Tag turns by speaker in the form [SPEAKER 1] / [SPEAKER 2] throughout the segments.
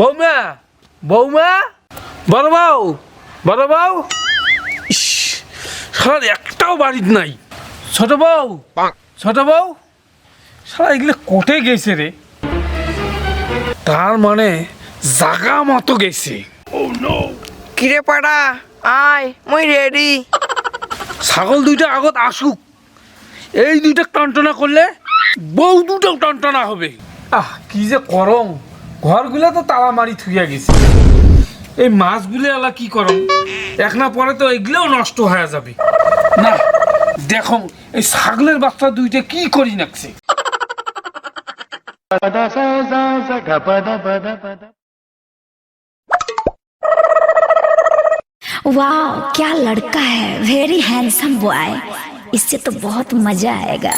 [SPEAKER 1] বৌমা বৌমা? বড় বউ বড় বউ? সারা একটাও বাড়ির নাই। ছোট বউ ছোট বউ? সারা এগুলো কোটে গেছে রে। তার মানে জাগা মতো গেছে।
[SPEAKER 2] কিরে পাড়া আয় মুই রেডি
[SPEAKER 1] ছাগল দুইটা আগত আসুক। এই দুইটা টনটনা করলে বউ দুটাও টনটনা হবে। আহ কি যে করম। ঘরগুলো তো তালা মারি থুইয়া গেছে এই মাছগুলো আলা কি করম এক না পরে তো এগুলোও নষ্ট হয়ে যাবে না দেখো এই ছাগলের বাচ্চা দুইটা কি করি নাকছে
[SPEAKER 3] वाह क्या लड़का है वेरी हैंडसम बॉय इससे तो बहुत मजा आएगा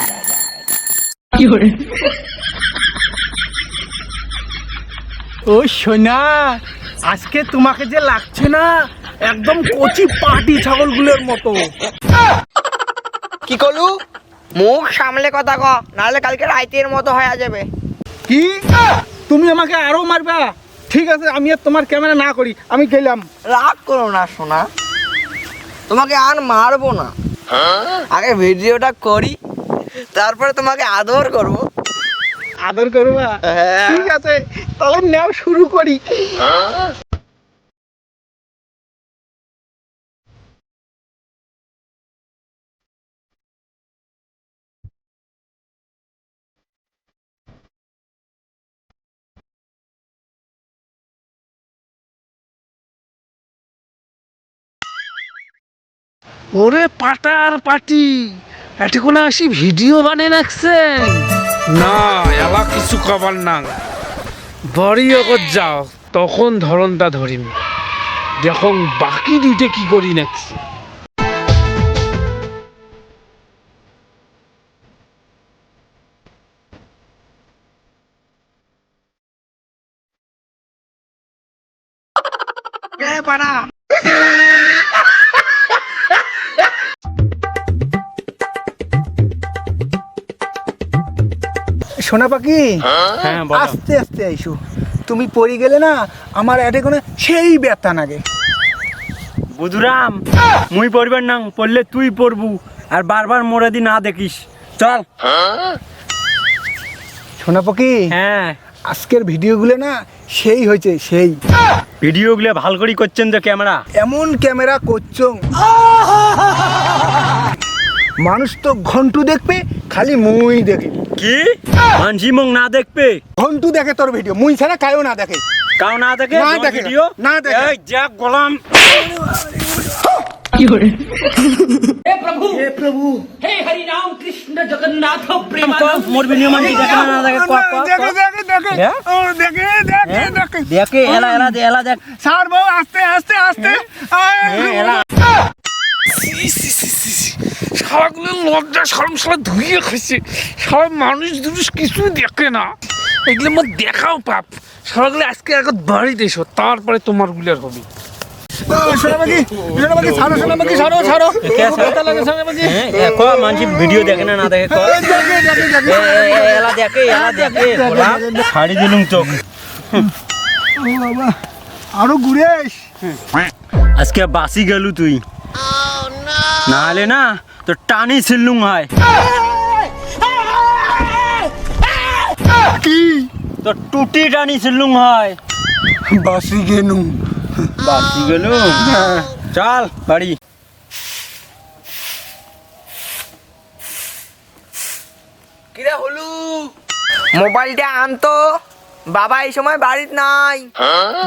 [SPEAKER 4] ও সোনা আজকে তোমাকে যে লাগছে না একদম কচি পাটি ছাগলগুলোর মতো।
[SPEAKER 2] কি করলু? মুখ সামলে কথা ক নাহলে কালকে রাইতের মতো হয়ে যাবে।
[SPEAKER 4] কি? তুমি আমাকে আরও মারবা? ঠিক আছে আমি আর তোমার ক্যামেরা না করি আমি গেলাম।
[SPEAKER 2] রাগ করো না সোনা। তোমাকে আর মারবো না। আগে ভিডিওটা করি তারপরে তোমাকে আদর করব।
[SPEAKER 4] আদর করবা? ঠিক আছে তাহলে নাও শুরু করি।
[SPEAKER 1] ওরে পাটার পাটি এটি কোনো আসি ভিডিও বানিয়ে রাখছেন না, এলা কিছু কবার না। বড়ি অগত যাও, তখন ধরনটা ধরিম। দেখুন বাকি দুইটা কি করি নাকছি
[SPEAKER 2] পাড়া।
[SPEAKER 4] সোনা পাখি?
[SPEAKER 1] হ্যাঁ
[SPEAKER 4] আস্তে আস্তে আইসো। তুমি পড়ে গেলে না আমার এটে কোনো সেই ব্যথা নাগে।
[SPEAKER 5] বুধুরাম মুই পড়বার না পড়লে তুই পড়বু আর বারবার মোরে দি না দেখিস। চল।
[SPEAKER 4] সোনা পাখি
[SPEAKER 5] হ্যাঁ।
[SPEAKER 4] আজকের ভিডিওগুলো না সেই হয়েছে সেই।
[SPEAKER 5] ভিডিওগুলো ভালো করি করছেন তো ক্যামেরা।
[SPEAKER 4] এমন ক্যামেরা করছ। মানুষ তো ঘন্টু দেখবে খালি মুই দেখে।
[SPEAKER 5] কি? মানসি মুখ না দেখবে?
[SPEAKER 4] ঘন্টু দেখে তোর ভিডিও মুই ছাড়া কায়ও না দেখে।
[SPEAKER 5] কাউ না দেখে?
[SPEAKER 4] না দেখে,
[SPEAKER 5] ভিডিও
[SPEAKER 4] না দেখে।
[SPEAKER 5] এই যা গোলাম। কি করে? হে
[SPEAKER 6] প্রভু।
[SPEAKER 5] হে প্রভু।
[SPEAKER 6] হে হরি নাম কৃষ্ণ জগন্নাথ
[SPEAKER 5] প্রেম মোর ভিডিও মানসি দেখে না না দেখে? কক কক
[SPEAKER 4] দেখে দেখে দেখে
[SPEAKER 5] হ্যাঁ?
[SPEAKER 4] ও, দেখে দেখে দেখে।
[SPEAKER 5] দেখে এলা এলা দে এলা দেখ।
[SPEAKER 4] সার বউ আস্তে আস্তে। আস্তে আয়,
[SPEAKER 5] হ্যাঁ, এলা
[SPEAKER 1] সারাগুলো লজ্জা সরম সারা ধুইয়ে খাইছে। সারা মানুষ দুরুষ কিছু দেখে না। এগুলো আমার দেখাও পাপ। সারাগুলো আজকে একত বাড়িতে এসো তারপরে তোমারগুলার হবে।
[SPEAKER 5] হ্যাঁ এ, ক মানসি ভিডিও দেখে না না দেখে ক।
[SPEAKER 4] এই, দেখে দেখে দেখে
[SPEAKER 5] এ, এ, এ, এলা দেখে এলা দেখে ছাড়ি দিলুম চোখ।
[SPEAKER 4] আরও ঘুরে আইস।
[SPEAKER 5] আজকে বাসি গেলু তুই। না হলে না তো টানি ছিললুম হয়।
[SPEAKER 4] কি?
[SPEAKER 5] তো টুটি টানি ছিললুম হয়।
[SPEAKER 4] বাসি গেনু
[SPEAKER 5] বাসি গেলু চল বাড়ি।
[SPEAKER 2] কিরে হলু? মোবাইলটা আনতো বাবা এই সময় বাড়িতে নাই।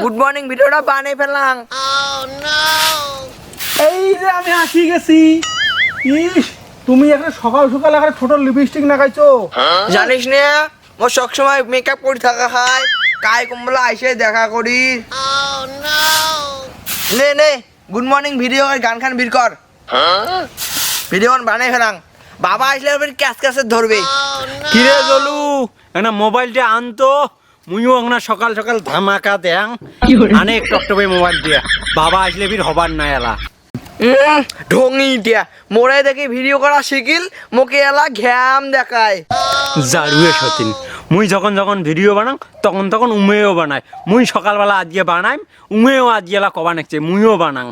[SPEAKER 2] গুড মর্নিং ভিডিওটা বানিয়ে ফেললাম।
[SPEAKER 4] এই যে আমি আসি গেছি। ইস তুমি একটা সকাল সকাল একটা ছোট লিপস্টিক লাগাইছো
[SPEAKER 2] জানিস না মোর সবসময় মেকআপ করে থাকা হয় কাই কমলা আইসে দেখা করি। নে নে গুড মর্নিং ভিডিও গান খান ভিড় কর। ভিডিও বানাই ফেলাম বাবা আসলে এবার ক্যাশ ক্যাশে ধরবে।
[SPEAKER 5] কিরে জলু না মোবাইলটা আনতো মুইও না সকাল সকাল ধামাকা দেং অনেক টকটকে মোবাইল দিয়া। বাবা আসলে ফির হবার না এলা।
[SPEAKER 2] ঢঙি দিয়া। মোরে দেখি ভিডিও করা শিখিল মোকে এলা ঘ্যাম দেখায়।
[SPEAKER 5] জারুয়ে সতিন মুই যখন যখন ভিডিও বানাং তখন তখন উমেও বানাই। মুই সকালবেলা আজকে বানাই উমেও আজকেলা কবা নেকছে মুইও বানাং।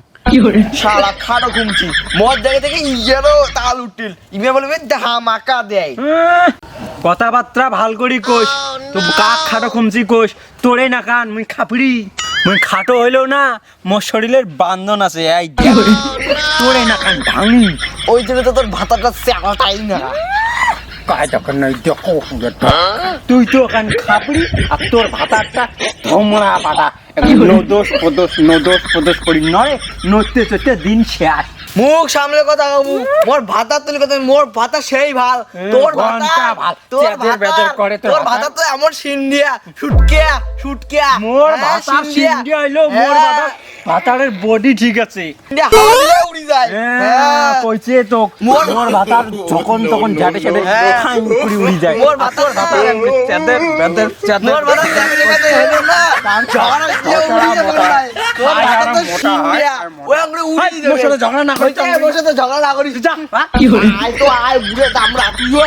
[SPEAKER 2] শালা খাটো ঘুমছি। মদ দেখে থেকে ইয়েরও তাল উঠিল। ইমে বলবে ধামাকা দেয়।
[SPEAKER 5] কথাবার্তা ভালো করি কোষ তো কাক খাটো খুমছি কোষ তোরে না কান মুই খাপড়ি। মুই খাটো হইলেও না, মোর শরীরের বান্ধন আছে, এই তোরে না কান ভাঙি।
[SPEAKER 2] ওই জন্য তো তোর ভাতাটা চাটাই না।
[SPEAKER 5] কায় তখন নাই দেখো তুই তো ওখান খাপড়ি আর তোর ভাতাটা ধমরা পাতা। নদোষ প্রদোষ নদোষ প্রদোষ করি নয় নড়তে চড়তে দিন শেষ।
[SPEAKER 2] মুখ সামলে কথা বাবু মোর ভাতা তুলি কথা মোর ভাতা সেই ভালো তোর ভাতা। তোর
[SPEAKER 5] ভাতা বেদের করে তোর
[SPEAKER 2] তোর
[SPEAKER 5] ভাতা।
[SPEAKER 2] ভাতা তো এমন সিন্ডিয়া শুটকিয়া শুটকিয়া
[SPEAKER 5] মোর
[SPEAKER 2] ভাতা
[SPEAKER 5] ভাতার
[SPEAKER 2] সিন্ডিয়া।
[SPEAKER 5] হইল মোর
[SPEAKER 2] হ্যাঁ,
[SPEAKER 5] ভাতার ভাতারের বডি ঠিক আছে।
[SPEAKER 2] সিন্ডিয়া হাওয়া দিলে উড়ি যায়।
[SPEAKER 5] হ্যাঁ,
[SPEAKER 2] হ্যাঁ।
[SPEAKER 5] কইছে তো
[SPEAKER 2] মোর-
[SPEAKER 5] মোর ভাতার যখন তখন ঝাটে ঝাটে
[SPEAKER 2] হ্যাঁ।
[SPEAKER 5] খাই উড়ি উড়ি যায়।
[SPEAKER 2] মোর ভাতার ভাতার
[SPEAKER 5] চেদের বেদের
[SPEAKER 2] মোর ভাতা দেখে দেখে হেলো না। ঝগড়া উড়ি না। তোর ভাতা তো সিন্ডিয়া ওই আঙ্গুলে উড়ি যাবে
[SPEAKER 5] মোর সাথে ঝগড়া না করিস
[SPEAKER 2] ওইটাই, মোর সাথে ঝগড়া না করিস। যা আয় তো আয় বুড়ে দামরা তুইও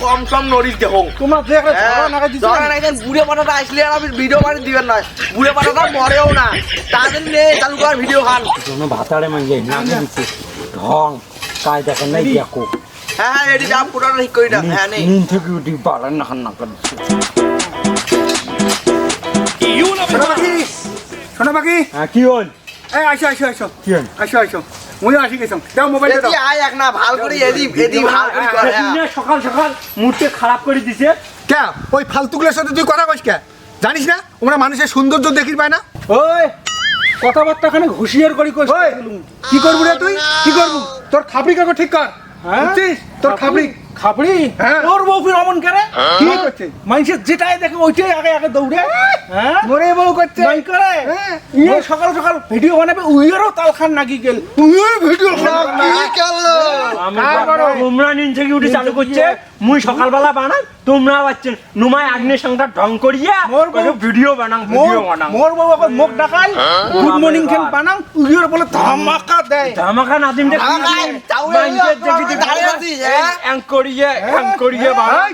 [SPEAKER 2] কম সম নড়িস দেখো।
[SPEAKER 4] তোমরা যে একটা ঝগড়া না দিছো
[SPEAKER 2] ঝগড়া না বুড়ে পাঠাটা আসলে আর আমি ভিডিও বানিয়ে দিবেন না। বুড়ে পাঠাটা মরেও না। তাদের নে চালু কর ভিডিও খান
[SPEAKER 5] কোনো ভাতারে মানে না দিছে ঢং দেখেন নাই দেখো
[SPEAKER 2] হ্যাঁ হ্যাঁ এটি যা পুরোটা ঠিক করি না হ্যাঁ নেই
[SPEAKER 5] নিন থেকে উঠি পারেন না খান না করেন
[SPEAKER 4] শোনো বাকি।
[SPEAKER 5] হ্যাঁ কি হল?
[SPEAKER 4] এই আসো আসো আসো
[SPEAKER 5] কি হল?
[SPEAKER 4] আসো আসো মুই আসি গেছম দাও মোবাইলটা
[SPEAKER 2] এদি
[SPEAKER 4] দাও।
[SPEAKER 2] আয় এক না ভালো করে এদি এদি ভালো করে কর হ্যাঁ।
[SPEAKER 5] সকাল সকাল মুডকে খারাপ করে দিছে।
[SPEAKER 4] কে? ওই ফালতুগুলোর সাথে তুই কথা কইস কে? জানিস না? ওরা মানুষের সৌন্দর্য দেখির পায় না?
[SPEAKER 1] ওই কথাবার্তা খানে হুঁশিয়ার করি
[SPEAKER 4] ওই কি করবি রে তুই? কি করবি? তোর খাবড়ি কাকো ঠিক কর।
[SPEAKER 1] হ্যাঁ?
[SPEAKER 4] তোর খাবড়ি
[SPEAKER 1] খাবড়ি
[SPEAKER 4] হ্যাঁ।
[SPEAKER 1] তোর বউ ফির অমন করে?
[SPEAKER 4] কি করছে?
[SPEAKER 1] মানুষের যেটাই দেখে ওইটাই আগে আগে দৌড়ে। হ্যাঁ।
[SPEAKER 4] মরে বউ করছে।
[SPEAKER 1] নাই করে?
[SPEAKER 4] হ্যাঁ।
[SPEAKER 1] ইয়ে সকাল সকাল ভিডিও বানাবে উইয়েরও তাল খান নাকি গেল।
[SPEAKER 4] তুই ভিডিও
[SPEAKER 2] কি? করল
[SPEAKER 4] কার করো?
[SPEAKER 5] তোমরা নিন থেকে উঠে চালু করছে। মুই সকালবেলা বানান তোমরা পাচ্ছেন নুমাই আগ্নে সংখ্যা ঢং করিয়া
[SPEAKER 1] মোর
[SPEAKER 5] ভিডিও বানাং
[SPEAKER 1] মোর
[SPEAKER 5] ভিডিও বানাং
[SPEAKER 1] মোর বউ এখন মুখ ডাকাই গুড মর্নিং খেন বানাং উইয়ের বলে ধামাকা দেয়।
[SPEAKER 5] ধামাকা মাইন্ডের দেখি দেখি
[SPEAKER 2] দাঁড়িয়ে হ্যাঁ?
[SPEAKER 5] করিয়ে অ্যাং করিয়ে বানাং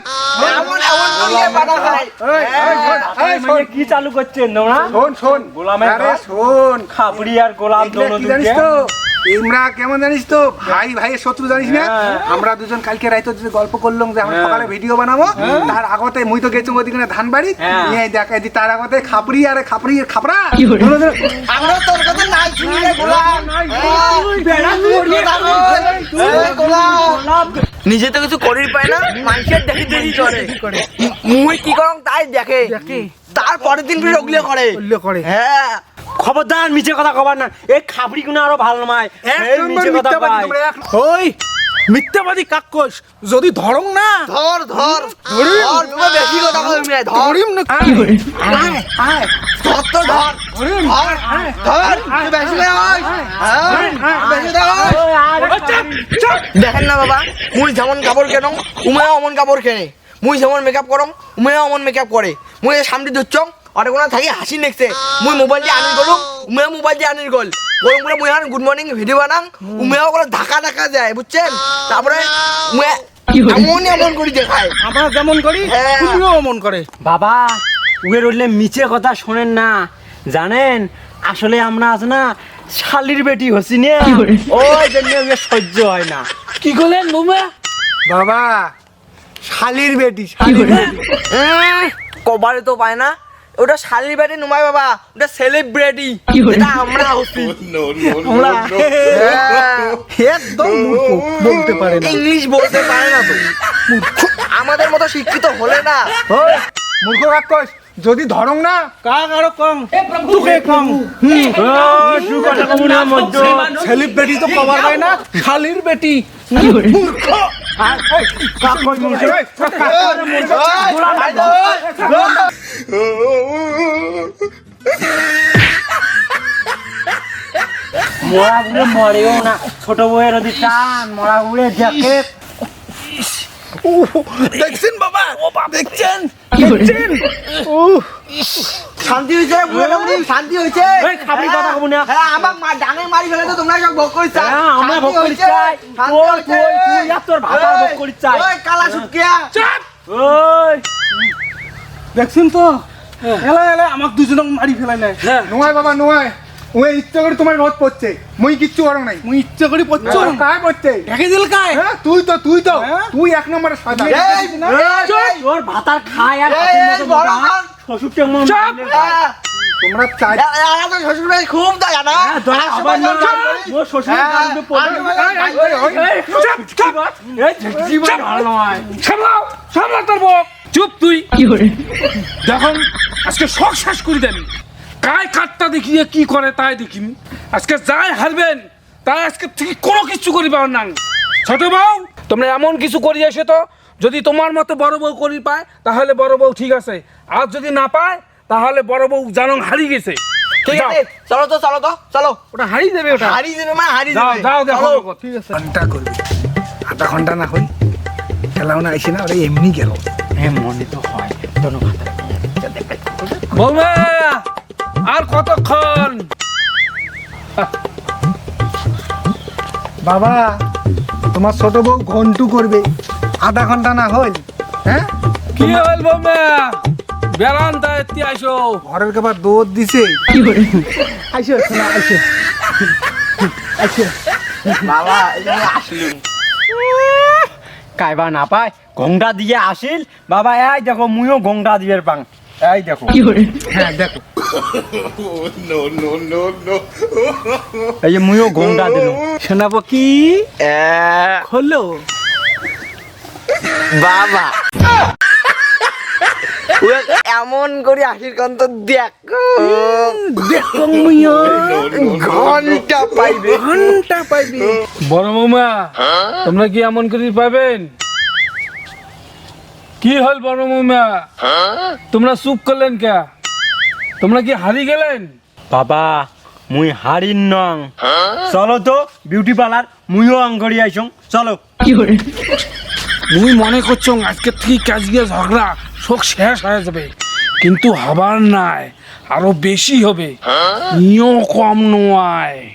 [SPEAKER 2] এমন এমন করিয়ে বানা খায়
[SPEAKER 4] এই, শোন,
[SPEAKER 5] মানে কি চালু করছেন তোমরা
[SPEAKER 4] শোন শোন।
[SPEAKER 5] গোলামের
[SPEAKER 4] আরে। শোন।
[SPEAKER 5] খাপড়ি আর গোলাম দোনো
[SPEAKER 4] আমরা কেমন জানিস তো ভাই ভাইয়ের শত্রু জানিস না
[SPEAKER 5] হ্যাঁ।
[SPEAKER 4] আমরা দুজন কালকে রাইতে যে গল্প করলাম যে আমরা
[SPEAKER 5] হ্যাঁ।
[SPEAKER 4] সকালে ভিডিও বানাবো তার আগতে মুই তো গেছি ওদিকে ধান বাড়ি
[SPEAKER 5] হ্যাঁ।
[SPEAKER 4] নিয়ে দেখাই দি তার আগতে খাপড়ি আরে খাপড়ি খাপড়া
[SPEAKER 2] আমরা তোর কথা নাই শুনি রে গোলাম নিজে তো কিছু করির পায় না মানুষের দেখি দেখি করে মুই কি করং তাই দেখে তার পরের দিন ফিরে ওগুলো করে
[SPEAKER 4] করে
[SPEAKER 2] হ্যাঁ
[SPEAKER 5] খবরদার মিছে কথা কবার না। এই খাপড়ি গুলো আরও ভালো নয়।
[SPEAKER 1] ওই মিথ্যাবাদী কাক কইস যদি ধরং না।
[SPEAKER 2] ধর ধর। ধর তুমি বেশি কথা কইবি না ধর।
[SPEAKER 1] ধরিম না।
[SPEAKER 2] আয় আয় ধর তো ধর। ধর ধর। তুই বেশি না হ্যাঁ, বেশি না হইস দেখেন না বাবা মুই যেমন কাপড় কেন উমেও অমন কাপড় কেনে। মুই যেমন মেকআপ করম উমেও অমন মেকআপ করে। মুই সামনে ধরছং অনেক কোনো থাকি হাসি নেকছে। মুই মোবাইল দিয়ে আনির গলুম উমেও মোবাইল দিয়ে আনির গল। গরম করে মুই গুড মর্নিং ভিডিও বানাং উমেও করে ধাক্কা ধাক্কা যায় বুঝছেন? তারপরে মুয়ে এমন এমন করে দেখায়
[SPEAKER 1] আমরা যেমন করি
[SPEAKER 2] হ্যাঁ।
[SPEAKER 1] তুমিও অমন করে।
[SPEAKER 5] বাবা উয়ের উঠলে মিছে কথা শোনেন না। জানেন আসলে আমরা আজ না শালির বেটি হসি নে। ওই জন্য সহ্য হয় না।
[SPEAKER 1] কি করলেন মুমা
[SPEAKER 4] বাবা শালির বেটি শালির বেটি।
[SPEAKER 2] উম, কবারে তো পায় না। ওটা শালির ব্যাটি নুমাই বাবা ওটা সেলিব্রিটি এটা আমরা হচ্ছি আমরা হ্যাঁ।
[SPEAKER 1] একদম বলতে পারে না।
[SPEAKER 2] ইংলিশ বলতে পারে না তো। আমাদের মতো শিক্ষিত হলে না।
[SPEAKER 4] মূর্খ কইস যদি ধরং না?
[SPEAKER 1] কাক আরও কম তোকে কম সেলিব্রিটি তো কভার পায় না। শালির বেটি।
[SPEAKER 4] এই,
[SPEAKER 5] মরা উড়ে মরেও না ছোট বউয়ের যদি টান মরা উড়ে দেখে
[SPEAKER 1] দেখছেন বাবা দেখছেন
[SPEAKER 2] শান্তি হয়েছে বুঝলাম শান্তি হয়েছে।
[SPEAKER 5] এই খাবি কথা কমু না।
[SPEAKER 2] হ্যাঁ আমাক মা ডাঙে মারি ফেলে তো তোমরা সব ভোগ করিস
[SPEAKER 5] হ্যাঁ, আমরা ভোগ করি চাই। তুই তুই তুই আর তোর ভাতা ভোগ করি
[SPEAKER 2] ওই কালা সুটকিয়া
[SPEAKER 5] ওই
[SPEAKER 6] দেখছেন তো? এলা এলা আমাক দুজনক মারি ফেলাই নাই
[SPEAKER 1] হ্যাঁ।
[SPEAKER 4] নয় বাবা নয় ওই ইচ্ছা করে তোমার রথ পড়ছে। মুই কিচ্ছু করো নাই।
[SPEAKER 6] মুই ইচ্ছা করি পড়ছ।
[SPEAKER 4] কায় পড়ছে?
[SPEAKER 6] ঢেকে দিল
[SPEAKER 4] হ্যাঁ তুই তো তুই তো।
[SPEAKER 6] হ্যাঁ?
[SPEAKER 4] তুই এক নম্বরে
[SPEAKER 2] এই,
[SPEAKER 5] তোর ভাতার খায় আর শ্বশুর কেমন?
[SPEAKER 4] তোমরা চাই
[SPEAKER 2] শ্বশুর বাড়ি খুব দয়া না?
[SPEAKER 5] হ্যাঁ, দয়া আবার না,
[SPEAKER 2] হ্যাঁ,
[SPEAKER 5] নয়।
[SPEAKER 1] সামলাও সামলা তোর বউ। চুপ তুই। যখন আজকে শখ শেষ করে দেন। কায় কাঠটা দেখিয়ে কি করে তাই দেখিম। আজকে যাই হারবেন তাই আজকে থেকে কোনো কিছু করি পাওয়ার না ছোট বউ তোমরা এমন কিছু করি এসে তো যদি তোমার মতো বড় বউ করি পায় তাহলে বড় বউ ঠিক আছে। আর যদি না পায় তাহলে বড় বউ জানং হারিয়ে গেছে।
[SPEAKER 2] ঠিক আছে চলো তো চলো তো চলো।
[SPEAKER 1] ওটা হারিয়ে দেবে ওটা।
[SPEAKER 2] হারিয়ে দেবে মা হারিয়ে
[SPEAKER 1] যাও
[SPEAKER 2] দেবে।
[SPEAKER 1] যাও দেখো ঠিক আছে।
[SPEAKER 4] ঘণ্টা করবি আধা ঘণ্টা না হই খেলাও না আইসি না ওরা এমনি গেল।
[SPEAKER 5] হ্যাঁ, মনে তো হয় তোর
[SPEAKER 1] বৌমা আর কতক্ষণ?
[SPEAKER 4] বাবা তোমার ছোট বউ ঘন্টু করবে। আধা ঘণ্টা না হইল? হ্যাঁ?
[SPEAKER 1] কি হল বৌমা বেড়ান্তা এত্তি আইসো।
[SPEAKER 4] ঘরের কেবার দৌড় দিছে। আইসো শোনা আইসো। আইসো।
[SPEAKER 2] বাবা এই আসলুম।
[SPEAKER 5] কাইবা না পায় গঙ্গা দিয়ে আসিল। বাবা এই দেখো মুইও গঙ্গা দিয়ে পাং। এই দেখো।
[SPEAKER 4] হ্যাঁ দেখো।
[SPEAKER 5] এই যে মুইও গঙ্গা দিলাম
[SPEAKER 6] শোনাবো কি? হলো
[SPEAKER 2] বাবা। এমন করে আশির কান্ত দেখো।
[SPEAKER 6] দেখো
[SPEAKER 2] ঘণ্টা পাইবে।
[SPEAKER 6] ঘণ্টা পাইবি।
[SPEAKER 1] বড় মামা তোমরা কি এমন করে পাবেন? কি হল বড় বৌমা? তোমরা চুপ করলেন কে? তোমরা কি হারি গেলেন?
[SPEAKER 5] বাবা মুই হারিন নং। চলো তো বিউটি পার্লার মুইও আঙ্গড়ি আইসং। চলো।
[SPEAKER 1] মুই মনে করছ আজকে থেকে কাজকে ঝগড়া শোক শেষ হয়ে যাবে। কিন্তু হবার নাই আরও বেশি হবে। নিও কম নয়।